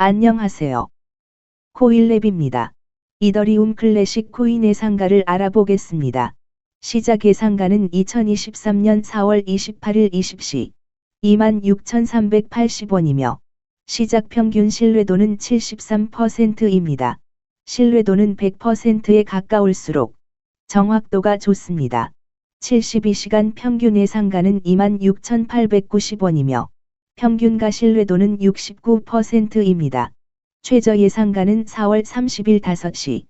안녕하세요. 코일랩입니다. 이더리움 클래식 코인의 상가를 알아보겠습니다. 시작 예상가는 2023년 4월 28일 20시 26,380원이며 시작 평균 신뢰도는 73%입니다. 신뢰도는 100%에 가까울수록 정확도가 좋습니다. 72시간 평균 예상가는 26,890원이며 평균가 신뢰도는 69%입니다. 최저 예상가는 4월 30일 5시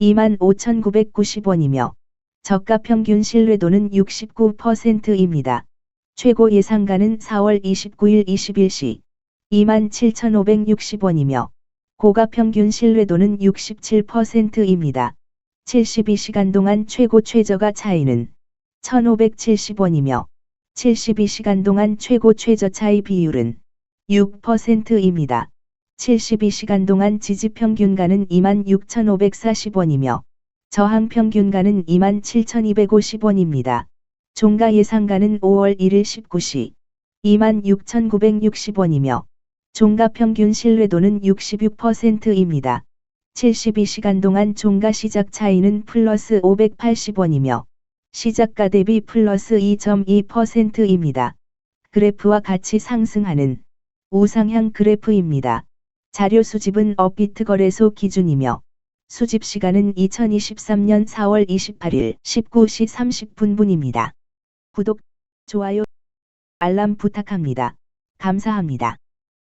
25,990원이며 저가 평균 신뢰도는 69%입니다. 최고 예상가는 4월 29일 21시 27,560원이며 고가 평균 신뢰도는 67%입니다. 72시간 동안 최고 최저가 차이는 1,570원이며 72시간 동안 최고 최저 차이 비율은 6%입니다. 72시간 동안 지지 평균가는 26,540원이며 저항 평균가는 27,250원입니다. 종가 예상가는 5월 1일 19시 26,960원이며 종가 평균 신뢰도는 66%입니다. 72시간 동안 종가 시작 차이는 플러스 580원이며 시작가 대비 플러스 2.2%입니다. 그래프와 같이 상승하는 우상향 그래프입니다. 자료 수집은 업비트 거래소 기준이며 수집 시간은 2023년 4월 28일 19시 30분분입니다. 구독, 좋아요, 알람 부탁합니다. 감사합니다.